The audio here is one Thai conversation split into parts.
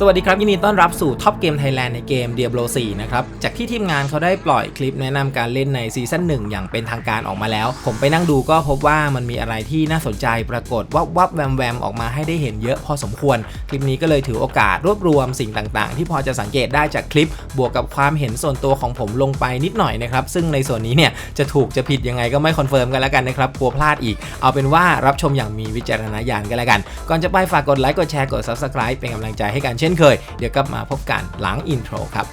สวัสดีครับ ยินดีต้อนรับสู่ท็อปเกมไทยแลนด์ในเกม Diablo 4 นะครับ จากที่ทีมงานเขาได้ปล่อยคลิปแนะนำการเล่นในซีซั่น1 อย่างเป็นทางการออกมาแล้ว ผมไปนั่งดูก็พบว่ามันมีอะไรที่น่าสนใจปรากฏวับวับแวมแวมออกมาให้ได้เห็นเยอะพอสมควร คลิปนี้ก็เลยถือโอกาสรวบรวมสิ่งต่างๆ ที่พอจะสังเกตได้จากคลิป บวกกับความเห็นส่วนตัวของผมลงไปนิดหน่อยนะครับซึ่งในส่วนนี้เนี่ยจะถูกจะผิดยังไงก็ไม่คอนเฟิร์มกันแล้วกันนะครับกลัวพลาดอีก เอาเป็นว่ารับชมอย่างมีวิจารณญาณกันแล้วกัน ก่อนจะไปฝากกดไลค์กดแชร์กด subscribe เป็นกำลังใจให้กันช่นเคย เดี๋ยวกลับมาพบกันหลังอินโทรครับ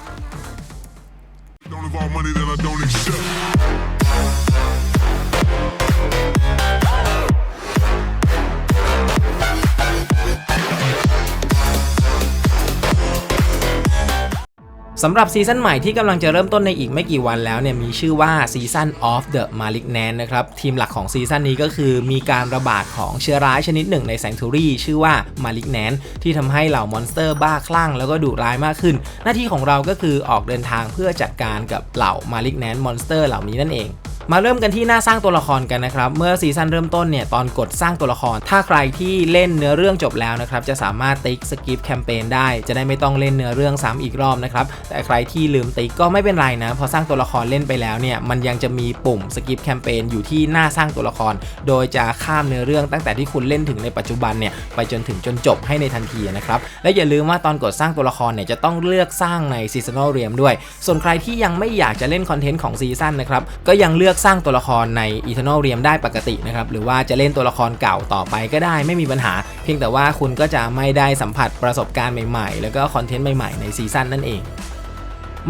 สำหรับซีซั่นใหม่ที่กำลังจะเริ่มต้นในอีกไม่กี่วันแล้วเนี่ยมีชื่อว่า Season of the Malignant นะครับทีมหลักของซีซั่นนี้ก็คือมีการระบาดของเชื้อร้ายชนิดหนึ่งในแซงทูรี่ชื่อว่า Malignant ที่ทำให้เหล่ามอนสเตอร์บ้าคลั่งแล้วก็ดุร้ายมากขึ้น หน้าที่ของเราก็คือออกเดินทางเพื่อจัดการกับเหล่า Malignant Monster เหล่านี้นั่นเอง มาเริ่มกันที่หน้าสร้างตัวละครกันนะครับ เมื่อซีซั่นเริ่มต้นเนี่ยตอนกดสร้างตัวละคร ถ้าใครที่เล่นเนื้อเรื่องจบแล้วนะครับจะสามารถติ๊กสกิปแคมเปญได้ จะได้ไม่ต้องเล่นเนื้อเรื่องซ้ำอีกรอบนะครับ แต่ใครที่ลืมติ๊กก็ไม่เป็นไรนะ พอสร้างตัวละครเล่นไปแล้วเนี่ยมันยังจะมีปุ่มสกิปแคมเปญอยู่ที่หน้าสร้างตัวละคร โดยจะข้ามเนื้อเรื่องตั้งแต่ที่คุณเล่นถึงในปัจจุบันเนี่ยไปจนถึงจนจบให้ในทันทีนะครับ และอย่าลืมว่าตอนกดสร้างตัวละครเนี่ยจะต้องเลือกสร้างในซีซันอลเรียมด้วย ส่วนใครที่ยังไม่อยากจะเล่นคอนเทนต์ของซีซั่นนะครับก็ยังเลือกสร้างตัวละครใน Eternal Realm ได้ปกตินะครับหรือว่าจะเล่นตัวละครเก่าต่อไปก็ได้ไม่มีปัญหา เพียงแต่ว่าคุณก็จะไม่ได้สัมผัสประสบการณ์ใหม่ๆ แล้วก็คอนเทนต์ใหม่ๆ ในซีซั่นนั่นเอง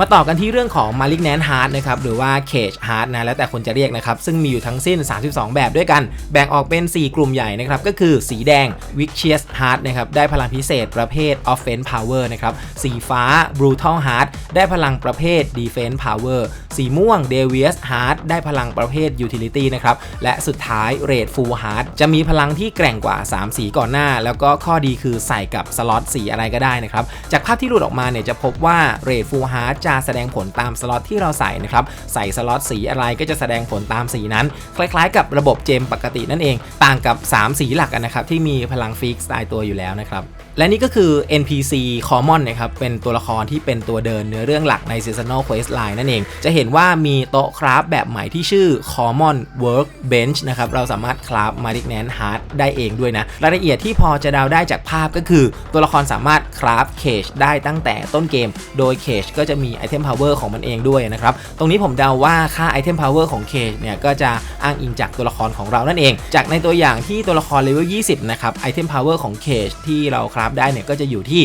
มาต่อกันที่เรื่องของ Malignant Heart นะครับหรือว่า Cage Heart นะแล้วแต่คนจะเรียกนะครับ ซึ่งมีอยู่ทั้งสิ้น 32 แบบด้วยกัน แบ่งออกเป็น 4 กลุ่มใหญ่นะครับ ก็คือสีแดง Vicious Heart นะครับได้พลังพิเศษประเภท Offense Power นะครับสีฟ้า Brutal Heart ได้พลังประเภท Defense Power สีม่วง Devious Heart ได้พลังประเภท Utility นะครับและสุดท้าย Red Full Heart จะมีพลังที่แกร่งกว่า 3 สีก่อนหน้า แล้วก็ข้อดีคือใส่กับสล็อตสีอะไรก็ได้นะครับจากภาพที่หลุดออกมาเนี่ยจะพบว่า Red Full Heart จะแสดงผลตามสล็อตที่เราใส่นะครับใส่สล็อตสีอะไรก็จะแสดงผลตามสีนั้น คล้ายๆ กับระบบเจมปกตินั่นเอง ต่างกับ 3 สีหลักนะครับที่มีพลังฟิกซ์ตายตัวอยู่แล้วนะครับและนี่ก็คือ NPC Common นะครับ เป็นตัวละครที่เป็นตัวเดินเนื้อเรื่องหลักใน Seasonal Quest Line นั่นเอง จะเห็นว่ามีโต๊ะคราฟแบบใหม่ที่ชื่อ Common Workbench นะครับ เราสามารถคราฟ Malignant Heart ได้เองด้วยนะ รายละเอียดที่พอจะเดาได้จากภาพก็คือ ตัวละครสามารถคราฟเคจได้ตั้งแต่ต้นเกม โดยเคจก็จะมีไอเทมพาวเวอร์ของมันเองด้วยนะครับ ตรงนี้ผมเดาว่าค่าไอเทมพาวเวอร์ของเคจเนี่ยก็จะอ้างอิงจากตัวละครของเรานั่นเอง จากในตัวอย่างที่ตัวละครเลเวล 20 นะครับไอเทมพาวเวอร์ของเคจที่เราคราฟได้เนี่ยก็จะอยู่ที่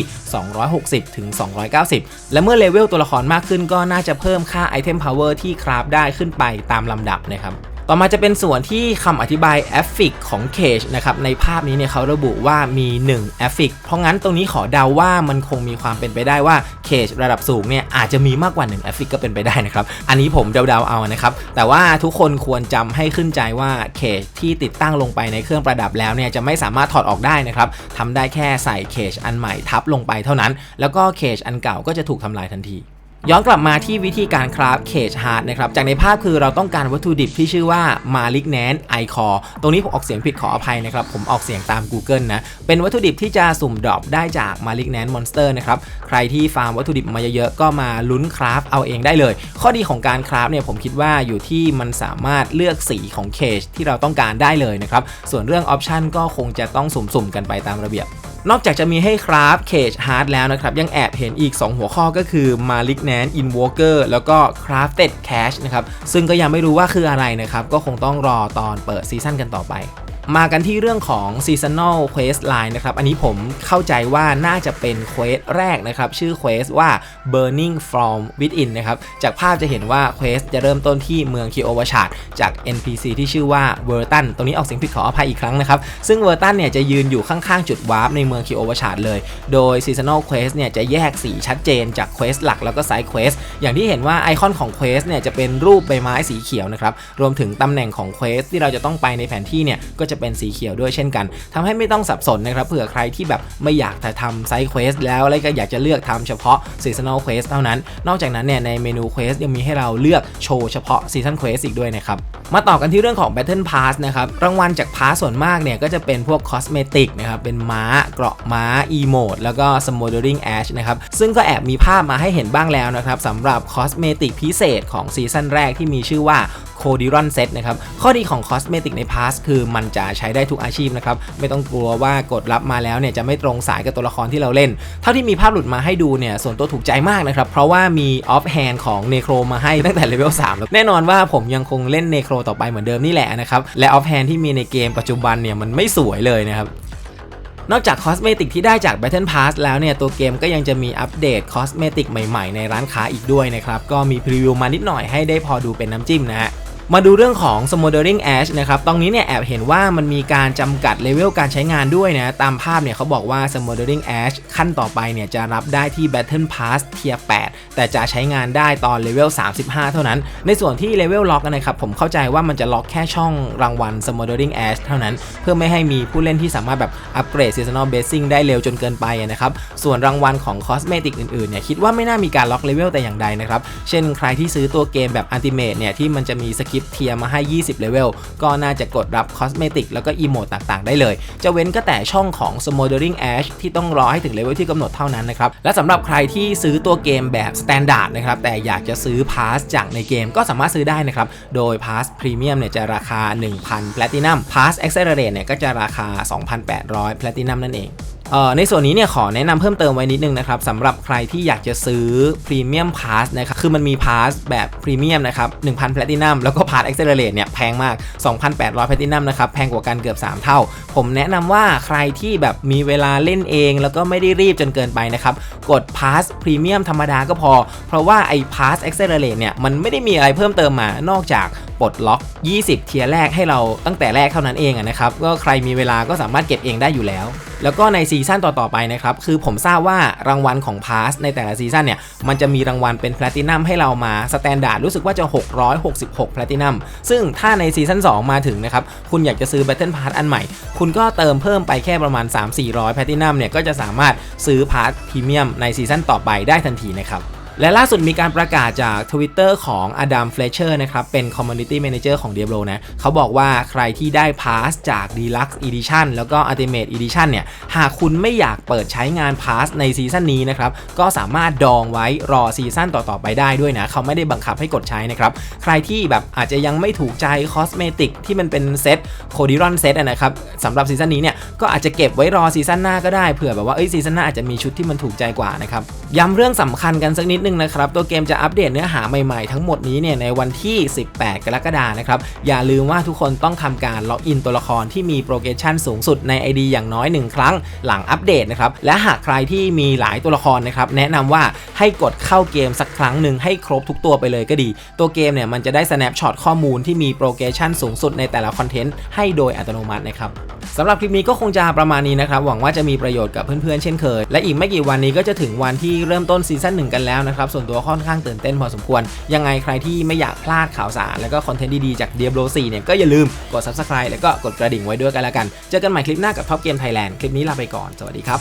260ถึง290 และเมื่อเลเวลตัวละครมากขึ้นก็น่าจะเพิ่มค่าไอเทมพาวเวอร์ที่คราฟได้ขึ้นไปตามลำดับนะครับ ต่อมาจะเป็นส่วนที่คำอธิบาย a f f i c ของ Cage นะครับในภาพนี้เนี่ยเขาระบุว่ามี1 a f f i c เพราะงั้นตรงนี้ขอเดาว่ามันคงมีความเป็นไปได้ว่า Cage ระดับสูงเนี่ยอาจจะมีมากกว่า1 a f f i c ก็เป็นไปได้นะครับ อันนี้ผมเดาๆเอานะครับ แต่ว่าทุกคนควรจำให้ขึ้นใจว่า Cage ที่ติดตั้งลงไปในเครื่องประดับแล้วเนี่ยจะไม่สามารถถอดออกได้นะครับทำได้แค่ใส่ Cage อันใหม่ทับลงไปเท่านั้น แล้วก็ Cage อันเก่าก็จะถูกทำลายทันที ย้อนกลับมาที่วิธีการคราฟเคจฮาร์ดนะครับ จากในภาพคือเราต้องการวัตถุดิบที่ชื่อว่า Malignant i c o r ตรงนี้ผมออกเสียงผิดขออภัยนะครับ ผมออกเสียงตาม Google นะ เป็นวัตถุดิบที่จะสุ่มดรอปได้จาก Malignant Monster นะครับ ใครที่ฟาร์มวัตถุดิบมาเยอะๆ ก็มาลุ้นคราฟเอาเองได้เลย ข้อดีของการคราฟเนี่ยผมคิดว่าอยู่ที่มันสามารถเลือกสีของเคจที่เราต้องการได้เลยนะครับ ส่วนเรื่องออปชันก็คงจะต้องสุ่มๆกันไปตามระเบียบ นอกจากจะมีให้คราฟเคจฮาร์ดแล้วนะครับ ยังแอบเห็นอีก 2 หัวข้อก็คือ Malignant Invoker แล้วก็ Crafted Cash นะครับ ซึ่งก็ยังไม่รู้ว่าคืออะไรนะครับ ก็คงต้องรอตอนเปิดซีซั่นกันต่อไป มากันที่เรื่องของ Seasonal Quest Line นะครับ อันนี้ผมเข้าใจว่าน่าจะเป็นเควสแรกนะครับ ชื่อเควสว่า Burning from Within นะครับ จากภาพจะเห็นว่าเควสจะเริ่มต้นที่เมืองคิโอวาชาดจาก NPC ที่ชื่อว่าเวอร์ตันตรงนี้ออกเสียงผิดขออภัยอีกครั้งนะครับ ซึ่งเวอร์ตันเนี่ยจะยืนอยู่ข้างๆ จุดวาร์ปในเมืองคิโอวาชาดเลย โดย Seasonal Quest เนี่ยจะแยกสีชัดเจนจากเควสหลักแล้วก็ไซด์เควสอย่างที่เห็นว่าไอคอนของเควสเนี่ยจะเป็นรูปใบไม้สีเขียวนะครับรวมถึงตำแหน่งของเควสที่เราจะต้องไปในแผนที่เนี่ยก็จะเป็นสีเขียวด้วยเช่นกันทำให้ไม่ต้องสับสนนะครับเผื่อใครที่แบบไม่อยากจะทำไซส์เควสแล้วแล้วก็อยากจะเลือกทำเฉพาะซีซัน a ลเควสเท่านั้น นอกจากนั้นเนี่ยในเมนูเควสยังมีให้เราเลือกโชว์เฉพาะซีซันเควสอีกด้วยนะครับมาต่อกันที่เรื่องของ Battle Pass นะครับรางวัลจากพาสส่วนมากเนี่ยก็จะเป็นพวกคอสเมติกนะครับเป็นม้าเกราะม้าอีโมดแล้วก็ Smoldering Ash นะครับซึ่งก็แอบมีภาพมาให้เห็นบ้างแล้วนะครับสำหรับคอสเมติกพิเศษของซีซั่นแรกที่มีชื่อว่า โคดิรอนเซตนะครับ ข้อดีของคอสเมติกในพาสคือมันจะใช้ได้ทุกอาชีพนะครับ ไม่ต้องกลัวว่ากดรับมาแล้วเนี่ยจะไม่ตรงสายกับตัวละครที่เราเล่น เท่าที่มีภาพหลุดมาให้ดูเนี่ยส่วนตัวถูกใจมากนะครับ เพราะว่ามีออฟแฮนด์ของเนโครมาให้ตั้งแต่เลเวล3แล้วแน่นอนว่าผมยังคงเล่นเนโครต่อไปเหมือนเดิมนี่แหละนะครับ และออฟแฮนด์ที่มีในเกมปัจจุบันเนี่ยมันไม่สวยเลยนะครับนอกจากคอสเมติกที่ได้จาก Battle Pass แล้วเนี่ย ตัวเกมก็ยังจะมีอัปเดตคอสเมติกใหม่ๆ ในร้านค้าอีกด้วยนะครับ ก็มีพรีวิวมานิดหน่อยให้ได้พอดูเป็นน้ำจิ้มนะฮะ มาดูเรื่องของ Smoldering Ash นะครับตรงนี้เนี่ยแอบเห็นว่ามันมีการจำกัดเลเวลการใช้งานด้วยนะ ตามภาพเนี่ยเขาบอกว่า Smoldering Ash ขั้นต่อไปเนี่ยจะรับได้ที่ Battle Pass เทียร์8แต่จะใช้งานได้ตอนเลเวล35 เท่านั้น ในส่วนที่เลเวลล็อกนะครับ ผมเข้าใจว่ามันจะล็อกแค่ช่องรางวัล Smoldering Ash เท่านั้น เพื่อไม่ให้มีผู้เล่นที่สามารถแบบอัปเกรด Seasonal Basing ได้เร็วจนเกินไปนะครับส่วนรางวัลของคอสเมติกอื่นๆเนี่ยคิดว่าไม่น่ามีการล็อกเลเวลแต่อย่างใดนะครับเช่นใครที่ซื้อตัวเกมแบบ Ultimate เนี่ยที่มันจะมีสกิปเทียมาให้ 20 เลเวล ก็น่าจะกดรับคอสเมติกแล้วก็อีโมดต่างๆ ได้เลย จะเว้นก็แต่ช่องของ Smoldering Ash ที่ต้องรอให้ถึงเลเวลที่กำหนดเท่านั้นนะครับ และสำหรับใครที่ซื้อตัวเกมแบบ Standard นะครับ แต่อยากจะซื้อพาสจากในเกมก็สามารถซื้อได้นะครับ โดยพาสพรีเมียมเนี่ยจะราคา 1,000 Platinum พาส Accelerate เนี่ยก็จะราคา 2,800 Platinum นั่นเอง ในส่วนนี้เนี่ยขอแนะนำเพิ่มเติมไว้นิดนึงนะครับสำหรับใครที่อยากจะซื้อพรีเมียมพาสนะครับคือมันมีพาสแบบพรีเมียมนะครับ1,000แพลตินัมแล้วก็พาส a อ็กเซ r เรเนี่ยแพงมาก 2,800แพลตินัมนะครับแพงกว่ากันเกือบ 3 เท่า ผมแนะนำว่าใครที่แบบมีเวลาเล่นเอง แล้วก็ไม่ได้รีบจนเกินไปนะครับกดพาสพรีเมียมธรรมดาก็พอ เพราะว่าไอ้พาส a อ็กเซ r เรเนี่ยมันไม่ได้มีอะไรเพิ่มเติมมานอกจาก ปลดล็อก 20 เทียร์แรกให้เราตั้งแต่แรกเท่านั้นเองนะครับก็ใครมีเวลาก็สามารถเก็บเองได้อยู่แล้ว แล้วก็ในซีซั่นต่อๆไปนะครับคือผมทราบว่ารางวัลของพาสในแต่ละซีซั่นเนี่ยมันจะมีรางวัลเป็นแพลตินัมให้เรามาสแตนดาร์ดรู้สึกว่าจะ 666แพลตินัมซึ่งถ้าในซีซั่น2 มาถึงนะครับคุณอยากจะซื้อ Battle Pass อันใหม่ คุณก็เติมเพิ่มไปแค่ประมาณ 3-400แพลตินัมเนี่ยก็จะสามารถซื้อพาสพรีเมียมในซีซั่นต่อไปได้ทันทีนะครับ และล่าสุดมีการประกาศจาก Twitter ของ Adam Fletcher นะครับ เป็น Community Manager ของ Diablo นะเขาบอกว่าใครที่ได้ Pass จาก Deluxe Edition แล้วก็ Ultimate Edition เนี่ย หากคุณไม่อยากเปิดใช้งาน Pass ในซีซั่นนี้นะครับ ก็สามารถดองไว้รอซีซั่นต่อ ๆ ไปได้ด้วยนะ เขาไม่ได้บังคับให้กดใช้นะครับ ใครที่แบบอาจจะยังไม่ถูกใจคอสเมติกที่มันเป็นเซตโคดิรอนเซตนะครับสำหรับซีซั่นนี้เนี่ยก็อาจจะเก็บไว้รอซีซั่นหน้าก็ได้เผื่อแบบว่าเอ้ยซีซั่นหน้าอาจจะมีชุดที่มันถูกใจกว่านะครับย้ำเรื่องสำคัญกันสักนิดนึงนะครับตัวเกมจะอัปเดตเนื้อหาใหม่ๆทั้งหมดนี้เนี่ยในวันที่ 18 กรกฎาคมนะครับอย่าลืมว่าทุกคนต้องทำการล็อกอินตัวละครที่มีโปรเกชันสูงสุดใน ID อย่างน้อย 1 ครั้งหลังอัปเดตนะครับและหากใครที่มีหลายตัวละครนะครับแนะนำว่าให้กดเข้าเกมสักครั้งหนึ่งให้ครบทุกตัวไปเลยก็ดี ตัวเกมเนี่ยมันจะได้ snapshot ข้อมูลที่มีโปรเกชันสูงสุดในแต่ละคอนเทนต์ให้โดยอัตโนมัตินะครับสำหรับคลิปนี้ก็คงจะประมาณนี้นะครับหวังว่าจะมีประโยชน์กับเพื่อนๆเช่นเคย และอีกไม่กี่วันนี้ก็จะถึงวันที่เริ่มต้นซีซั่นหนึ่งกันแล้วนะครับครับส่วนตัวค่อนข้างตื่นเต้นพอสมควร ยังไงใครที่ไม่อยากพลาดข่าวสาร แล้วก็คอนเทนต์ดีๆ จาก Diablo 4 เนี่ยก็อย่าลืมกด Subscribe แล้วก็กดกระดิ่งไว้ด้วยกันละกัน เจอกันใหม่คลิปหน้ากับท็อปเกมไทยแลนด์คลิปนี้ลาไปก่อนสวัสดีครับ